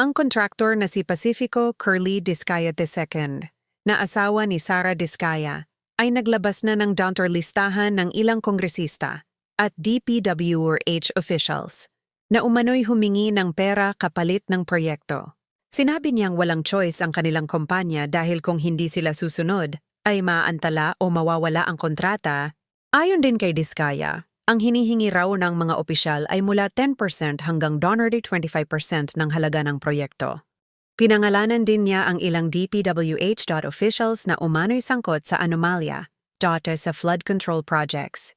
Ang kontraktor na si Pacifico Curly Discaya II, na asawa ni Sara Discaya, ay naglabas na ng downtor listahan ng ilang kongresista at DPWH officials na umano'y humingi ng pera kapalit ng proyekto. Sinabi niyang walang choice ang kanilang kumpanya dahil kung hindi sila susunod, ay maantala o mawawala ang kontrata. Ayon din kay Discaya, ang hinihingi raw ng mga opisyal ay mula 10% hanggang donorly 25% ng halaga ng proyekto. Pinangalanan din niya ang ilang DPWH officials na umano'y sangkot sa anomalya, data sa flood control projects.